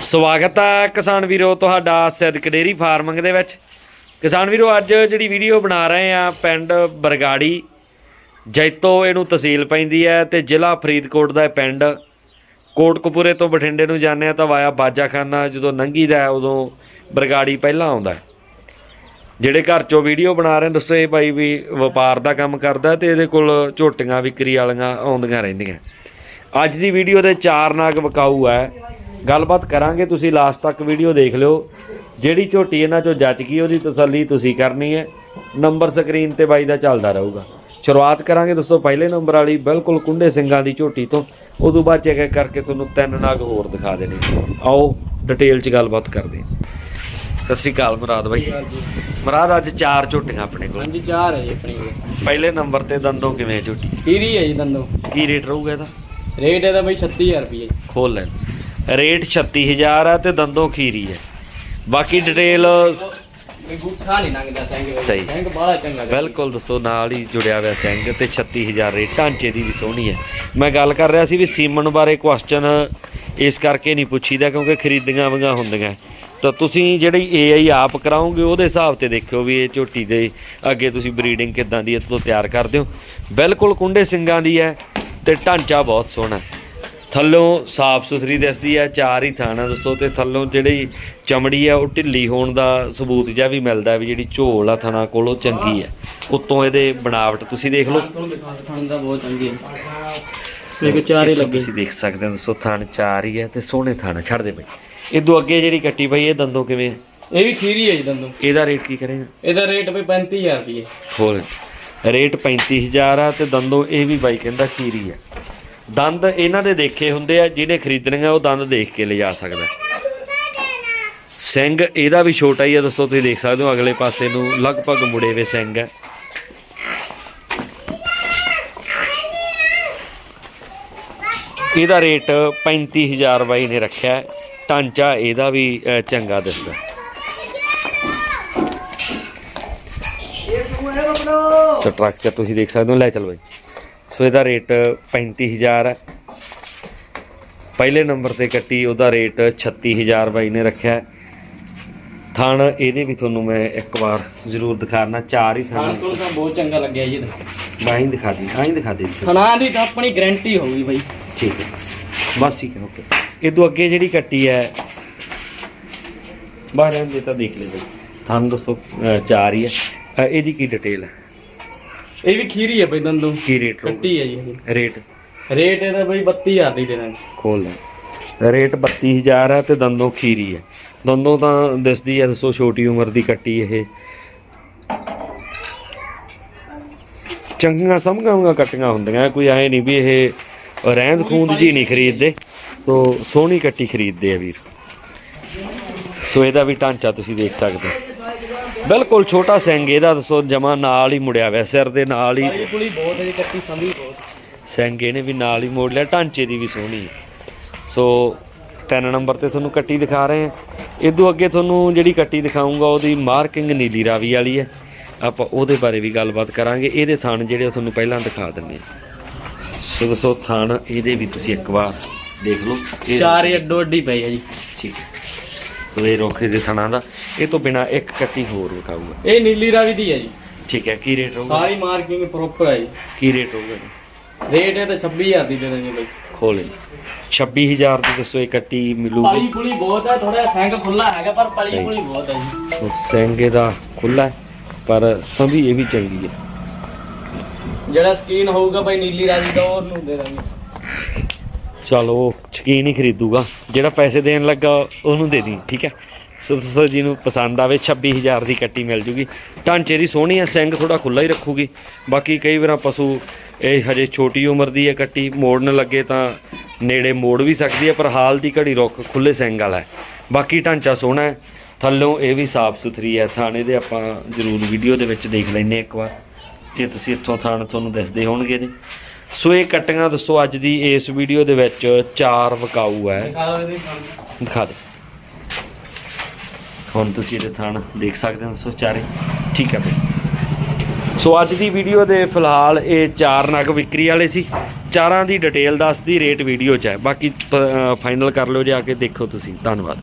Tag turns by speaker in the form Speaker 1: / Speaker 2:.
Speaker 1: ਸਵਾਗਤ ਹੈ ਕਿਸਾਨ ਵੀਰੋ ਤੁਹਾਡਾ ਸਿੱਧਕ ਡੇਰੀ ਫਾਰਮਿੰਗ ਦੇ ਵਿੱਚ। ਕਿਸਾਨ ਵੀਰੋ ਅੱਜ ਜਿਹੜੀ ਵੀਡੀਓ ਬਣਾ ਰਹੇ ਆ ਪਿੰਡ ਬਰਗਾੜੀ ਜੈਤੋ ਇਹਨੂੰ ਤਹਿਸੀਲ ਪੈਂਦੀ ਹੈ ਤੇ ਜ਼ਿਲ੍ਹਾ ਫਰੀਦਕੋਟ ਦਾ ਪਿੰਡ। ਕੋਟਕਪੂਰੇ ਤੋਂ ਬਠਿੰਡੇ ਨੂੰ ਜਾਂਦੇ ਆ ਤਾਂ ਵਾਇਆ ਬਾਜਾਖਾਨਾ ਜਦੋਂ ਲੰਘੀਦਾ ਹੈ, ਉਦੋਂ ਬਰਗਾੜੀ ਪਹਿਲਾਂ ਆਉਂਦਾ ਜਿਹੜੇ ਘਰ ਚੋਂ ਵੀਡੀਓ ਬਣਾ ਰਹੇ ਦੱਸੋ ਇਹ ਭਾਈ ਵੀ ਵਪਾਰ ਦਾ ਕੰਮ ਕਰਦਾ ਤੇ ਇਹਦੇ ਕੋਲ ਝੋਟੀਆਂ ਵਿਕਰੀ ਵਾਲੀਆਂ ਆਉਂਦੀਆਂ ਰਹਿੰਦੀਆਂ। ਅੱਜ ਦੀ ਵੀਡੀਓ ਦੇ ਚਾਰ ਨਾਗ ਵਿਕਾਊ ਹੈ। ਗੱਲਬਾਤ ਕਰਾਂਗੇ ਤੁਸੀਂ ਲਾਸਟ ਤੱਕ ਵੀਡੀਓ ਦੇਖ ਲਿਓ। ਜਿਹੜੀ ਝੋਟੀ ਇਹਨਾਂ ਚੋਂ ਜੱਜ ਗਈ ਉਹਦੀ ਤਸੱਲੀ ਤੁਸੀਂ ਕਰਨੀ ਹੈ। ਨੰਬਰ ਸਕਰੀਨ ਤੇ ਬਾਈ ਦਾ ਚੱਲਦਾ ਰਹੂਗਾ। ਸ਼ੁਰੂਆਤ ਕਰਾਂਗੇ ਦੋਸਤੋ ਪਹਿਲੇ ਨੰਬਰ ਵਾਲੀ ਬਿਲਕੁਲ ਕੁੰਡੇ ਸਿੰਘਾਂ ਦੀ ਝੋਟੀ ਤੋਂ। ਉਦੋਂ ਬਾਅਦ ਚੈੱਕ ਕਰਕੇ ਤੁਹਾਨੂੰ ਤਿੰਨ ਨਾਗ ਹੋਰ ਦਿਖਾ ਦੇਣੇ। ਆਓ ਡਿਟੇਲ 'ਚ ਗੱਲਬਾਤ ਕਰਦੇ ਹਾਂ। ਸਤਿ ਸ਼੍ਰੀ ਅਕਾਲ ਮੁਰਾਦ ਬਾਈ। ਮੁਰਾਦ ਅੱਜ ਚਾਰ ਝੋਟੀਆਂ ਆਪਣੇ ਕੋਲ।
Speaker 2: ਹਾਂਜੀ ਚਾਰ ਹੈ ਜੀ ਆਪਣੀ ਕੋਲ।
Speaker 1: ਪਹਿਲੇ ਨੰਬਰ ਤੇ ਦੰਦੋਂ ਕਿਵੇਂ ਝੋਟੀ?
Speaker 2: ਪੀਰੀ ਹੈ ਜੀ ਦੰਦੋ?
Speaker 1: ਕੀ ਰੇਟ ਰਹੂਗਾ ਇਹਦਾ?
Speaker 2: ਰੇਟ ਇਹਦਾ ਬਈ 36000 ਰੁਪਏ ਜੀ।
Speaker 1: ਖੋਲ ਲੈਣ। ਰੇਟ 36000 ਹੈ ਤੇ ਦੰਦੋਂ ਖੀਰੀ ਹੈ ਬਾਕੀ ਡਿਟੇਲ
Speaker 2: ਵੀ ਗੁੱਠਾ ਨਹੀਂ ਲੰਘਦਾ ਸਿੰਘ
Speaker 1: ਸਹੀ।
Speaker 2: ਸਿੰਘ ਬੜਾ ਚੰਗਾ ਗਾ।
Speaker 1: ਬਿਲਕੁਲ ਦੱਸੋ ਨਾਲ ਹੀ ਜੁੜਿਆ ਹੋਇਆ ਸਿੰਘ ਤੇ 36000 ਰੇਟ ਢਾਂਚੇ ਦੀ ਵੀ ਸੋਹਣੀ ਹੈ ਮੈਂ ਗੱਲ ਕਰ ਰਿਹਾ ਸੀ ਵੀ ਸੀਮਨ ਬਾਰੇ ਕੁਐਸਚਨ ਇਸ ਕਰਕੇ ਨਹੀਂ ਪੁੱਛੀਦਾ ਕਿਉਂਕਿ ਖਰੀਦੀਆਂ ਵੰਗਾ ਹੁੰਦੀਆਂ ਤਾਂ ਤੁਸੀਂ ਜਿਹੜੀ ਏਆਈ ਆਪ ਕਰਾਓਗੇ ਉਹਦੇ ਹਿਸਾਬ ਤੇ ਦੇਖਿਓ ਵੀ ਇਹ ਝੋਟੀ ਦੇ ਅੱਗੇ ਤੁਸੀਂ ਬਰੀਡਿੰਗ ਕਿੱਦਾਂ ਦੀ ਹੈ ਤੋਂ ਤਿਆਰ ਕਰਦੇ ਹੋ ਬਿਲਕੁਲ ਕੁੰਡੇ ਸਿੰਘਾਂ ਦੀ ਹੈ ਤੇ ਢਾਂਚਾ ਬਹੁਤ ਸੋਹਣਾ ਹੈ। ਥੱਲੋਂ ਸਾਫ਼ ਸੁਥਰੀ ਦਿਸਦੀ ਹੈ ਚਾਰ ਹੀ ਥਾਣਾ ਦੱਸੋ ਤੇ ਥੱਲੋਂ ਜਿਹੜੀ ਚਮੜੀ ਹੈ ਉਹ ਢਿੱਲੀ ਹੋਣ ਦਾ ਸਬੂਤ ਜਿਹਾ ਵੀ ਮਿਲਦਾ ਵੀ ਜਿਹੜੀ ਝੋਲ ਆ ਥਣਾ ਕੋਲ ਉਹ ਚੰਗੀ ਹੈ। ਉੱਤੋਂ ਇਹਦੇ ਬਣਾਵਟ ਤੁਸੀਂ ਦੇਖ ਲਓ।
Speaker 2: ਦਿਖਾ ਦਿਖਾਉਣ ਦਾ ਬਹੁਤ ਚੰਗੀ ਹੈ। ਮੇਰੇ ਚਾਰ ਹੀ
Speaker 1: ਇੱਥੋਂ
Speaker 2: ਲੱਗੇ।
Speaker 1: ਤੁਸੀਂ ਦੇਖ ਸਕਦੇ ਹੋ ਦੱਸੋ ਥਣ ਚਾਰ ਹੀ ਹੈ ਤੇ ਸੋਹਣੇ ਥਣ ਛੱਡ ਦੇ ਬਈ। ਇਦੋਂ ਅੱਗੇ ਜਿਹੜੀ ਕੱਟੀ ਬਈ ਇਹ ਦੰਦੋਂ ਕਿਵੇਂ? ਹੈ?
Speaker 2: ਇਹ ਵੀ ਖੀਰੀ ਹੈ ਜੀ ਦੰਦੋ।
Speaker 1: ਇਹਦਾ ਰੇਟ ਕੀ ਕਰੇਗਾ
Speaker 2: ਇਹਦਾ ਰੇਟ ਬਈ 35000 ਰੁਪਏ
Speaker 1: ਹੋਰ ਰੇਟ 35000 ਆ ਤੇ ਦੰਦੋਂ ਇਹ ਵੀ ਬਾਈ ਕਹਿੰਦਾ ਕੀਰੀ ਹੈ ਦੰਦ ਇਹਨਾਂ ਦੇ ਦੇਖੇ ਹੁੰਦੇ ਆ ਜਿਹਨੇ ਖਰੀਦਣੇ ਆ ਉਹ ਦੰਦ ਦੇਖ ਕੇ ਲਿਜਾ ਸਕਦਾ। ਸਿੰਘ ਇਹਦਾ ਵੀ ਛੋਟਾ ਹੀ ਆ ਦੱਸੋ ਤੁਸੀਂ ਦੇਖ ਸਕਦੇ ਹੋ ਅਗਲੇ ਪਾਸੇ ਨੂੰ ਲਗਭਗ ਮੁੜੇ ਵੇ ਸਿੰਘ ਹੈ ਇਹਦਾ ਰੇਟ 35000 ਬਾਈ ਨੇ ਰੱਖਿਆ। ਢਾਂਚਾ ਇਹਦਾ ਵੀ ਚੰਗਾ ਦਿਸਦਾ ਸਟਰਕਚਰ ਤੁਸੀਂ ਦੇਖ ਸਕਦੇ ਹੋ ਲੈ ਚੱਲ ਬਾਈ ਸੋ ਇਹਦਾ ਰੇਟ 35000 ਹੈ। ਪਹਿਲੇ ਨੰਬਰ ਤੇ ਕੱਟੀ ਉਹਦਾ ਰੇਟ 36000 ਬਾਈ ਨੇ ਰੱਖਿਆ ਹੈ। ਥਣ ਇਹਦੇ ਵੀ ਤੁਹਾਨੂੰ ਮੈਂ ਇੱਕ ਵਾਰ ਜ਼ਰੂਰ ਦਿਖਾਣਾ ਚਾਰ ਹੀ ਥਣ
Speaker 2: ਤੋਂ ਤਾਂ ਬਹੁਤ ਚੰਗਾ ਲੱਗਿਆ ਜੀ।
Speaker 1: ਬਾਈ ਦਿਖਾ ਦੀ ਆਹੀਂ ਦਿਖਾ ਦੇ
Speaker 2: ਥਣਾ ਦੀ ਤਾਂ ਆਪਣੀ ਗਾਰੰਟੀ ਹੋਊਗੀ ਬਈ।
Speaker 1: ਠੀਕ ਹੈ। ਬਸ ਠੀਕ ਹੈ ਓਕੇ ਇਹ ਤੋਂ ਅੱਗੇ ਜਿਹੜੀ ਕੱਟੀ ਹੈ ਬਾਹਰ ਦੇ ਤਾਂ ਦੇਖ ਲੈ ਬਈ। ਥਣ ਦੱਸੋ ਅ, ਚਾਰ ਹੀ ਹੈ। ਇਹਦੀ ਕੀ ਡਿਟੇਲ ਹੈ?
Speaker 2: ਇਹ ਵੀ ਖੀਰੀ ਹੈ ਬਈ ਦੰਦੋ।
Speaker 1: ਕੀ ਰੇਟ ਰਹੂਗਾ
Speaker 2: ਕੱਟੀ ਹੈ ਜੀ।
Speaker 1: ਰੇਟ?
Speaker 2: ਰੇਟ ਇਹਦਾ ਬਈ 32000 ਦੀ ਦੇ ਦਾਂਗੇ
Speaker 1: ਖੋਲ ਲੈ। ਰੇਟ 32000 ਹੈ ਤੇ ਦੰਦੋਂ ਖੀਰੀ ਹੈ ਦੰਦੋਂ ਤਾਂ ਦਿਸਦੀ ਹੈ ਦੱਸੋ ਛੋਟੀ ਉਮਰ ਦੀ ਕੱਟੀ ਇਹ। ਚੰਗੀਆਂ ਸਮਝਾਂਗਾ ਕੱਟੀਆਂ ਹੁੰਦੀਆਂ। ਕੋਈ ਐ ਨਹੀਂ ਵੀ ਇਹ ਰਹਿੰਦ ਖੂੰਦ ਜੀ ਨਹੀਂ। ਖਰੀਦਦੇ। ਸੋ ਸੋਹਣੀ ਕੱਟੀ ਖਰੀਦਦੇ ਆ ਵੀਰ। ਸੋ ਇਹਦਾ ਵੀ ਢਾਂਚਾ ਤੁਸੀਂ ਦੇਖ ਸਕਦੇ ਹੋ। ਬਿਲਕੁਲ ਛੋਟਾ ਸਿੰਘ ਇਹਦਾ ਦੱਸੋ ਜਮਾ ਨਾਲ ਹੀ ਮੁੜਿਆ ਹੋਇਆ ਸਿਰ ਦੇ ਨਾਲ ਹੀ।
Speaker 2: ਕੁਲੀ ਬਹੁਤ ਹੈ ਜੀ ਕੱਟੀ ਸੰਭੀ ਬਹੁਤ।
Speaker 1: ਸਿੰਘ ਇਹਨੇ ਵੀ ਨਾਲ ਹੀ ਮੋੜ ਲਿਆ ਢਾਂਚੇ ਦੀ ਵੀ ਸੋਹਣੀ ਸੋ ਤਿੰਨ ਨੰਬਰ ਤੇ ਤੁਹਾਨੂੰ ਕੱਟੀ ਦਿਖਾ ਰਹੇ ਹਾਂ। ਇਦੋਂ ਅੱਗੇ ਤੁਹਾਨੂੰ ਜਿਹੜੀ ਕੱਟੀ ਦਿਖਾਉਂਗਾ ਉਹਦੀ ਮਾਰਕਿੰਗ ਨੀਲੀ ਰਾਵੀ ਵਾਲੀ ਹੈ। ਆਪਾਂ ਉਹਦੇ ਬਾਰੇ ਵੀ ਗੱਲਬਾਤ ਕਰਾਂਗੇ ਇਹਦੇ ਥਣ ਜਿਹੜੇ ਤੁਹਾਨੂੰ ਪਹਿਲਾਂ ਦਿਖਾ ਦਿੰਨੇ ਹਾਂ। ਸੋ ਦੱਸੋ ਥਣ ਇਹਦੇ ਵੀ ਤੁਸੀਂ ਇੱਕ ਵਾਰ ਦੇਖ ਲਓ।
Speaker 2: ਚਾਰ ਅੱਡੋ ਅੱਡੀ ਪਈ ਹੈ ਜੀ।
Speaker 1: ਠੀਕ। ਇਹ ਰੋਖੇ ਦੇ ਥਣਾਂ ਦਾ। ਇਹ ਤੋਂ ਬਿਨਾ ਇੱਕ ਕੱਟੀ ਹੋਰ ਵਿਖਾਊਗਾ
Speaker 2: ਇਹ ਨੀਲੀ ਰਾਵੀ ਦੀ ਹੈ ਜੀ।
Speaker 1: ਠੀਕ ਹੈ ਕੀ ਰੇਟ ਹੋਊਗਾ
Speaker 2: ਸਾਰੀ ਮਾਰਕਿੰਗ ਪ੍ਰੋਪਰ ਹੈ ਜੀ।
Speaker 1: ਕੀ ਰੇਟ ਹੋਊਗਾ
Speaker 2: ਰੇਟ ਇਹ ਤਾਂ 26000 ਦੀ ਦੇ ਦਾਂਗੇ ਬਈ।
Speaker 1: ਖੋਲੇ 26000 ਦੀ ਦੱਸੋ ਇਹ ਕੱਟੀ ਮਿਲੂਗੀ।
Speaker 2: ਪਲੀ ਪੁਲੀ ਬਹੁਤ ਹੈ ਥੋੜਾ ਸਿੰਘ ਖੁੱਲਾ ਹੈਗਾ ਪਰ ਪਲੀ। ਪੁਲੀ ਬਹੁਤ ਹੈ ਜੀ।
Speaker 1: ਸੋ ਸਿੰਘ ਦਾ ਖੁੱਲਾ ਪਰ ਸੰਭੀ ਇਹ ਵੀ ਚੰਗੀ ਹੈ।
Speaker 2: ਜਿਹੜਾ ਸਕੀਨ ਹੋਊਗਾ ਭਾਈ ਨੀਲੀ ਰਾਵੀ ਦਾ ਉਹ ਨੂੰ ਦੇ ਦਾਂਗੇ।
Speaker 1: ਚਲੋ ਸ਼ਕੀਨ ਹੀ ਖਰੀਦੂਗਾ। ਜਿਹੜਾ ਪੈਸੇ ਦੇਣ ਲੱਗਾ ਉਹਨੂੰ ਦੇ ਦੀ ਠੀਕ ਹੈ? ਸੋ ਜੀ ਨੂੰ ਪਸੰਦ ਆਵੇ 26000 ਦੀ ਕੱਟੀ ਮਿਲ ਜੂਗੀ। ਢਾਂਚੇ ਦੀ ਸੋਹਣੀ ਹੈ ਸਿੰਘ ਥੋੜਾ ਖੁੱਲਾ ਹੀ ਰੱਖੂਗੀ। ਬਾਕੀ ਕਈ ਵਾਰ ਪਸ਼ੂ ਇਹ ਹਜੇ ਛੋਟੀ ਉਮਰ ਦੀ ਹੈ ਕੱਟੀ ਮੋੜਨ ਲੱਗੇ ਤਾਂ ਨੇੜੇ ਮੋੜ ਵੀ ਸਕਦੀ ਹੈ ਪਰ ਹਾਲ ਦੀ ਘੜੀ ਰੁੱਖ ਖੁੱਲੇ ਸਿੰਘ ਵਾਲਾ ਹੈ। ਬਾਕੀ ਢਾਂਚਾ ਸੋਹਣਾ ਹੈ ਥੱਲੋਂ ਇਹ ਵੀ ਸਾਫ਼ ਸੁਥਰੀ ਹੈ ਥਾਣੇ ਦੇ ਆਪਾਂ ਜ਼ਰੂਰ ਵੀਡੀਓ ਦੇ ਵਿੱਚ ਦੇਖ ਲੈਨੇ ਇੱਕ ਵਾਰ। ਇਹ ਤੁਸੀਂ ਇੱਥੋਂ ਥਾਣ ਤੁਹਾਨੂੰ ਦਿਸਦੇ ਹੋਣਗੇ ਇਹਦੇ। ਸੋ ਇਹ ਕੱਟੀਆਂ ਦੱਸੋ ਅੱਜ ਦੀ ਇਸ ਵੀਡੀਓ ਦੇ ਵਿੱਚ ਚਾਰ ਵਿਕਾਊ ਹੈ।
Speaker 2: ਦਿਖਾ
Speaker 1: ਦੇ ਹੁਣ ਤੁਸੀਂ ਇਹਦੇ ਥਣ ਦੇਖ ਸਕਦੇ ਹੋ ਸੋ ਚਾਰੇ ਠੀਕ ਹੈ ਬਈ। ਸੋ ਅੱਜ ਦੀ ਵੀਡੀਓ ਦੇ ਫਿਲਹਾਲ ਇਹ ਚਾਰ ਨਗ ਵਿਕਰੀ ਵਾਲੇ ਸੀ। ਚਾਰਾਂ ਦੀ ਡਿਟੇਲ ਦੱਸਦੀ ਰੇਟ ਵੀਡੀਓ 'ਚ ਹੈ। ਬਾਕੀ ਫਾਈਨਲ ਕਰ ਲਿਓ ਜਾ ਕੇ ਦੇਖੋ ਤੁਸੀਂ। ਧੰਨਵਾਦ।